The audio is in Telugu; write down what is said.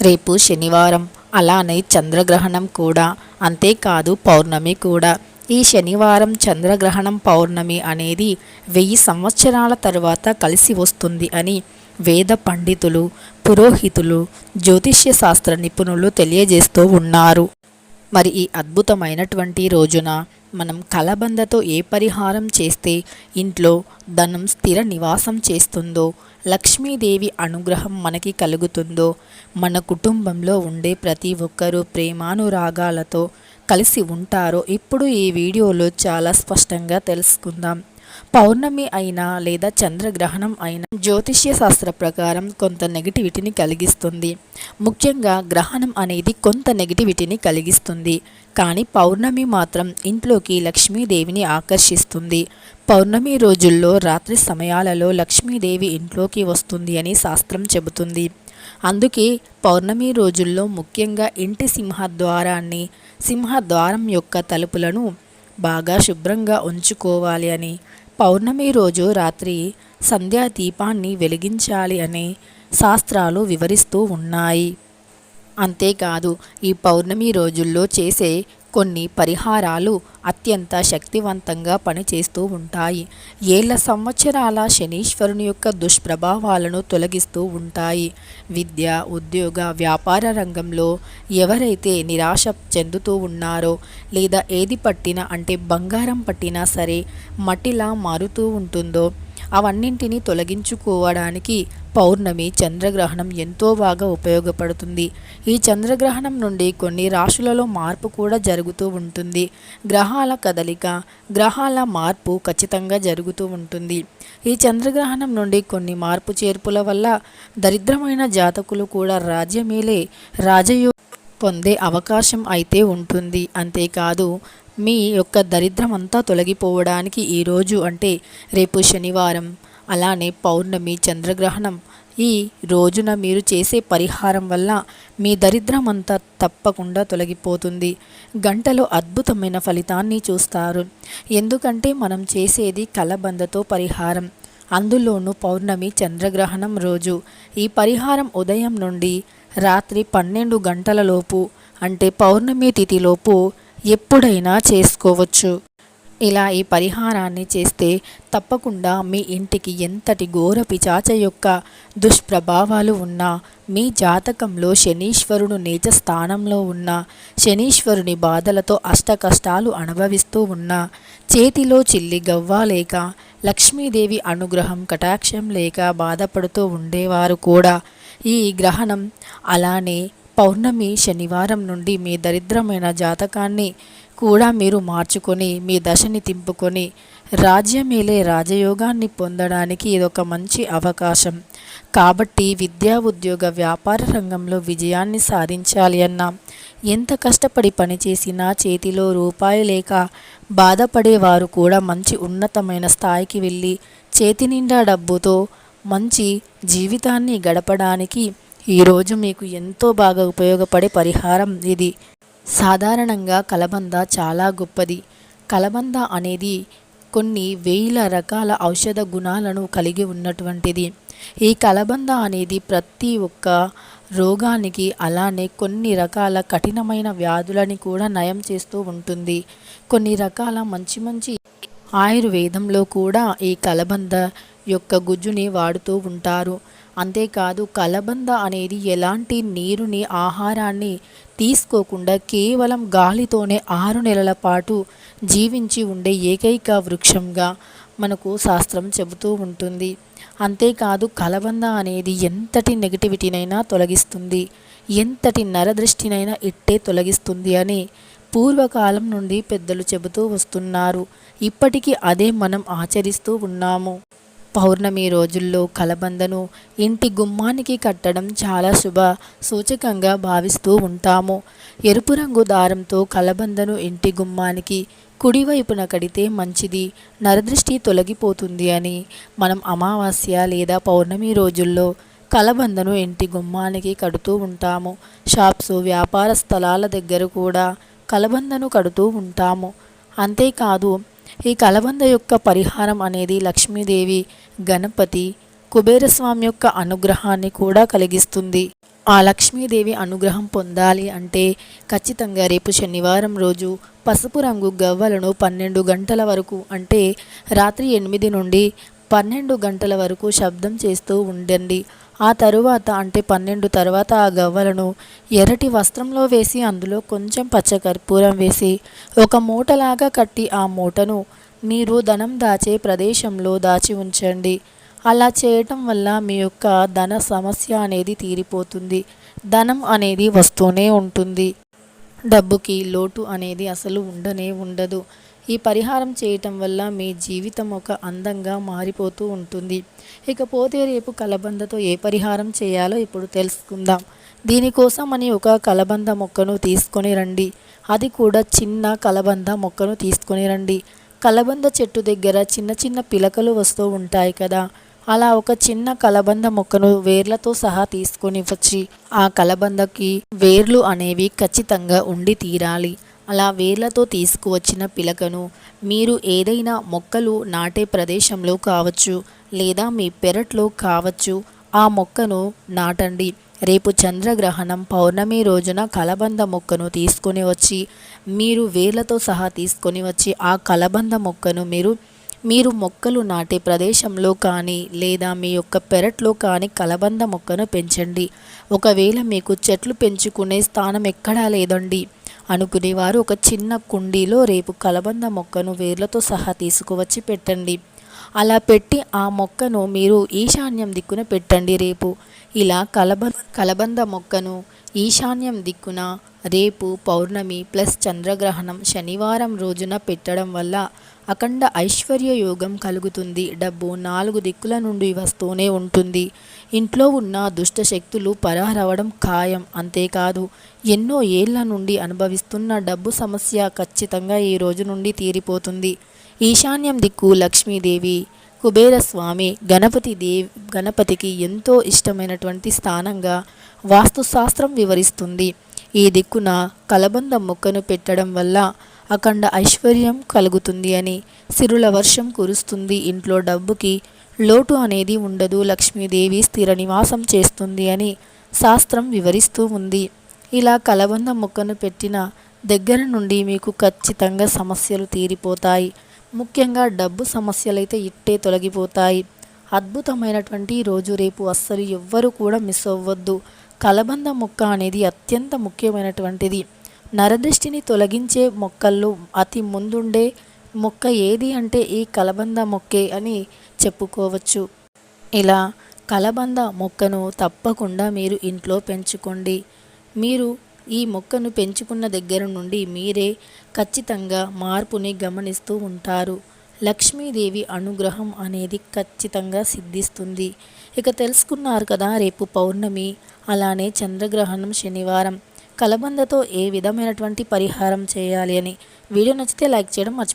రేపు శనివారం. అలానే చంద్రగ్రహణం కూడా. అంతేకాదు పౌర్ణమి కూడా. ఈ శనివారం చంద్రగ్రహణం పౌర్ణమి అనేది వెయ్యి సంవత్సరాల తర్వాత కలిసి వస్తుంది అని వేద పండితులు పురోహితులు జ్యోతిష్య శాస్త్ర నిపుణులు తెలియజేస్తూ ఉన్నారు. మరి ఈ అద్భుతమైనటువంటి రోజున మనం కలబందతో ఏ పరిహారం చేస్తే ఇంట్లో ధనం స్థిర నివాసం చేస్తుందో లక్ష్మీదేవి అనుగ్రహం మనకి కలుగుతుందో మన కుటుంబంలో ఉండే ప్రతి ఒక్కరూ ప్రేమానురాగాలతో కలిసి ఉంటారో ఇప్పుడు ఈ వీడియోలో చాలా స్పష్టంగా తెలుసుకుందాం. పౌర్ణమి అయినా లేదా చంద్రగ్రహణం అయినా జ్యోతిష్య శాస్త్ర ప్రకారం కొంత నెగిటివిటీని కలిగిస్తుంది. ముఖ్యంగా గ్రహణం అనేది కొంత నెగిటివిటీని కలిగిస్తుంది. కానీ పౌర్ణమి మాత్రం ఇంట్లోకి లక్ష్మీదేవిని ఆకర్షిస్తుంది. పౌర్ణమి రోజుల్లో రాత్రి సమయాలలో లక్ష్మీదేవి ఇంట్లోకి వస్తుంది అని శాస్త్రం చెబుతుంది. అందుకే పౌర్ణమి రోజుల్లో ముఖ్యంగా ఇంటి సింహద్వారాన్ని సింహద్వారం యొక్క తలుపులను బాగా శుభ్రంగా ఉంచుకోవాలి అని పౌర్ణమి రోజు రాత్రి సంధ్యా దీపాన్ని వెలిగించాలి అని శాస్త్రాలు వివరిస్తూ ఉన్నాయి. అంతేకాదు ఈ పౌర్ణమి రోజుల్లో చేసే కొన్ని పరిహారాలు అత్యంత శక్తివంతంగా పనిచేస్తూ ఉంటాయి. ఏళ్ళ సంవత్సరాల శనీశ్వరుని యొక్క దుష్ప్రభావాలను తొలగిస్తూ ఉంటాయి. విద్య ఉద్యోగ వ్యాపార రంగంలో ఎవరైతే నిరాశ చెందుతూ ఉన్నారో లేదా ఏది పట్టినా అంటే బంగారం పట్టినా సరే మట్టిలా మారుతూ ఉంటుందో అవన్నింటినీ తొలగించుకోవడానికి పౌర్ణమి చంద్రగ్రహణం ఎంతో బాగా ఉపయోగపడుతుంది. ఈ చంద్రగ్రహణం నుండి కొన్ని రాశులలో మార్పు కూడా జరుగుతూ ఉంటుంది. గ్రహాల కదలిక గ్రహాల మార్పు ఖచ్చితంగా జరుగుతూ ఉంటుంది. ఈ చంద్రగ్రహణం నుండి కొన్ని మార్పు చేర్పుల వల్ల దరిద్రమైన జాతకులు కూడా రాజ్యమేలే రాజయో పొందే అవకాశం అయితే ఉంటుంది. అంతేకాదు మీ యొక్క దరిద్రమంతా తొలగిపోవడానికి ఈరోజు అంటే రేపు శనివారం. అలానే పౌర్ణమి చంద్రగ్రహణం ఈ రోజున మీరు చేసే పరిహారం వల్ల మీ దరిద్రం అంతా తప్పకుండా తొలగిపోతుంది. గంటలో అద్భుతమైన ఫలితాన్ని చూస్తారు. ఎందుకంటే మనం చేసేది కలబందతో పరిహారం. అందులోనూ పౌర్ణమి చంద్రగ్రహణం రోజు. ఈ పరిహారం ఉదయం నుండి రాత్రి పన్నెండు గంటలలోపు అంటే పౌర్ణమి తిథిలోపు ఎప్పుడైనా చేసుకోవచ్చు. ఇలా ఈ పరిహారాన్ని చేస్తే తప్పకుండా మీ ఇంటికి ఎంతటి ఘోర పిచాచ యొక్క దుష్ప్రభావాలు ఉన్నా మీ జాతకంలో శనీశ్వరుడు నీచ స్థానంలో ఉన్న శనీశ్వరుని బాధలతో అష్ట కష్టాలు అనుభవిస్తూ ఉన్నా చేతిలో చిల్లి గవ్వ లేక లక్ష్మీదేవి అనుగ్రహం కటాక్షం లేక బాధపడుతూ ఉండేవారు కూడా ఈ గ్రహణం అలానే పౌర్ణమి శనివారం నుండి మీ దరిద్రమైన జాతకాన్ని కూడా మీరు మార్చుకొని మీ దశని తింపుకొని రాజ్యమేలే రాజయోగాన్ని పొందడానికి ఇదొక మంచి అవకాశం. కాబట్టి విద్యా ఉద్యోగ వ్యాపార రంగంలో విజయాన్ని సాధించాలి అన్నా. ఎంత కష్టపడి పనిచేసినా చేతిలో రూపాయి లేక బాధపడేవారు కూడా మంచి ఉన్నతమైన స్థాయికి వెళ్ళి చేతి నిండా డబ్బుతో మంచి జీవితాన్ని గడపడానికి ఈరోజు మీకు ఎంతో బాగా ఉపయోగపడే పరిహారం ఇది. సాధారణంగా కలబంద చాలా గొప్పది. కలబంద అనేది కొన్ని వేల రకాల ఔషధ గుణాలను కలిగి ఉన్నటువంటిది. ఈ కలబంద అనేది ప్రతి ఒక్క రోగానికి అలానే కొన్ని రకాల కఠినమైన వ్యాధులని కూడా నయం చేస్తూ ఉంటుంది. కొన్ని రకాల మంచి మంచి ఆయుర్వేదంలో కూడా ఈ కలబంద యొక్క గుజ్జుని వాడుతూ ఉంటారు. అంతేకాదు కలబంద అనేది ఎలాంటి నీరుని ఆహారాన్ని తీసుకోకుండా కేవలం గాలితోనే ఆరు నెలల పాటు జీవించి ఉండే ఏకైక వృక్షంగా మనకు శాస్త్రం చెబుతూ ఉంటుంది. అంతేకాదు కలబంద అనేది ఎంతటి నెగిటివిటీనైనా తొలగిస్తుంది. ఎంతటి నరదృష్టినైనా ఇట్టే తొలగిస్తుంది అని పూర్వకాలం నుండి పెద్దలు చెబుతూ వస్తున్నారు. ఇప్పటికీ అదే మనం ఆచరిస్తూ ఉన్నాము. పౌర్ణమి రోజుల్లో కలబందను ఇంటి గుమ్మానికి కట్టడం చాలా శుభ సూచకంగా భావిస్తూ ఉంటాము. ఎరుపు రంగు దారంతో కలబందను ఇంటి గుమ్మానికి కుడివైపున కడితే మంచిది. నరదృష్టి తొలగిపోతుంది అని మనం అమావాస్య లేదా పౌర్ణమి రోజుల్లో కలబందను ఇంటి గుమ్మానికి కడుతూ ఉంటాము. షాప్స్ వ్యాపార స్థలాల దగ్గర కూడా కలబందను కడుతూ ఉంటాము. అంతేకాదు ఈ కలబంద యొక్క పరిహారం అనేది లక్ష్మీదేవి గణపతి కుబేరస్వామి యొక్క అనుగ్రహాన్ని కూడా కలిగిస్తుంది. ఆ లక్ష్మీదేవి అనుగ్రహం పొందాలి అంటే ఖచ్చితంగా రేపు శనివారం రోజు పసుపు రంగు గవ్వలను పన్నెండు గంటల వరకు అంటే రాత్రి ఎనిమిది నుండి పన్నెండు గంటల వరకు శబ్దం చేస్తూ ఉండండి. ఆ తరువాత అంటే పన్నెండు తర్వాత ఆ గవ్వలను ఎర్రటి వస్త్రంలో వేసి అందులో కొంచెం పచ్చకర్పూరం వేసి ఒక మూటలాగా కట్టి ఆ మూటను మీరు ధనం దాచే ప్రదేశంలో దాచి ఉంచండి. అలా చేయటం వల్ల మీ యొక్క ధన సమస్య అనేది తీరిపోతుంది. ధనం అనేది వస్తూనే ఉంటుంది. డబ్బుకి లోటు అనేది అసలు ఉండనే ఉండదు. ఈ పరిహారం చేయటం వల్ల మీ జీవితం ఒక అందంగా మారిపోతూ ఉంటుంది. ఇకపోతే రేపు కలబందతో ఏ పరిహారం చేయాలో ఇప్పుడు తెలుసుకుందాం. దీనికోసం అని ఒక కలబంద మొక్కను తీసుకొని రండి. అది కూడా చిన్న కలబంద మొక్కను తీసుకొని రండి. కలబంద చెట్టు దగ్గర చిన్న చిన్న పిలకలు వస్తూ ఉంటాయి కదా. అలా ఒక చిన్న కలబంద మొక్కను వేర్లతో సహా తీసుకొని వచ్చి ఆ కలబందకి వేర్లు అనేవి ఖచ్చితంగా ఉండి తీరాలి. అలా వేర్లతో తీసుకువచ్చిన పిలకను మీరు ఏదైనా మొక్కలు నాటే ప్రదేశంలో కావచ్చు లేదా మీ పెరట్లో కావచ్చు ఆ మొక్కను నాటండి. రేపు చంద్రగ్రహణం పౌర్ణమి రోజున కలబంద మొక్కను తీసుకొని వచ్చి మీరు వేర్లతో సహా తీసుకొని వచ్చి ఆ కలబంద మొక్కను మీరు మీరు మొక్కలు నాటే ప్రదేశంలో కానీ లేదా మీ యొక్క పెరట్లో కానీ కలబంద మొక్కను పెంచండి. ఒకవేళ మీకు చెట్లు పెంచుకునే స్థానం ఎక్కడా లేదండి. అనుకునేవారు. ఒక చిన్న కుండీలో రేపు కలబంద మొక్కను వేర్లతో సహా తీసుకువచ్చి పెట్టండి. అలా పెట్టి ఆ మొక్కను మీరు ఈశాన్యం దిక్కున పెట్టండి రేపు. ఇలా కలబ కలబంద మొక్కను ఈశాన్యం దిక్కున రేపు పౌర్ణమి ప్లస్ చంద్రగ్రహణం శనివారం రోజున పెట్టడం వల్ల అఖండ ఐశ్వర్య యోగం కలుగుతుంది. డబ్బు నాలుగు దిక్కుల నుండి వస్తూనే ఉంటుంది. ఇంట్లో ఉన్న దుష్ట శక్తులు పరారవడం ఖాయం. అంతేకాదు ఎన్నో ఏళ్ళ నుండి అనుభవిస్తున్న డబ్బు సమస్య ఖచ్చితంగా ఈ రోజు నుండి తీరిపోతుంది. ఈశాన్యం దిక్కు లక్ష్మీదేవి కుబేరస్వామి గణపతి దేవ్ గణపతికి ఎంతో ఇష్టమైనటువంటి స్థానంగా వాస్తుశాస్త్రం వివరిస్తుంది. ఈ దిక్కున కలబంద మొక్కను పెట్టడం వల్ల అఖండ ఐశ్వర్యం కలుగుతుంది అని సిరుల వర్షం కురుస్తుంది. ఇంట్లో డబ్బుకి లోటు అనేది ఉండదు. లక్ష్మీదేవి స్థిర నివాసం చేస్తుంది అని శాస్త్రం వివరిస్తూ ఉంది. ఇలా కలబంద మొక్కను పెట్టిన దగ్గర నుండి మీకు ఖచ్చితంగా సమస్యలు తీరిపోతాయి. ముఖ్యంగా డబ్బు సమస్యలైతే ఇట్టే తొలగిపోతాయి. అద్భుతమైనటువంటి రోజు రేపు అస్సలు ఎవ్వరు కూడా మిస్ అవ్వద్దు. కలబంద మొక్క అనేది అత్యంత ముఖ్యమైనటువంటిది. నరదృష్టిని తొలగించే మొక్కల్లో అతి ముందుండే మొక్క ఏది అంటే ఈ కలబంద మొక్కే అని చెప్పుకోవచ్చు. ఇలా కలబంద మొక్కను తప్పకుండా మీరు ఇంట్లో పెంచుకోండి. మీరు ఈ మొక్కను పెంచుకున్న దగ్గర నుండి మీరే ఖచ్చితంగా మార్పుని గమనిస్తూ ఉంటారు. లక్ష్మీదేవి అనుగ్రహం అనేది ఖచ్చితంగా సిద్ధిస్తుంది. ఇక తెలుసుకున్నారు కదా రేపు పౌర్ణమి అలానే చంద్రగ్రహణం శనివారం. కలబందతో ఏ విధమైనటువంటి పరిహారం చేయాలి అని? వీడియో నచ్చితే లైక్ చేయడం మర్చిపో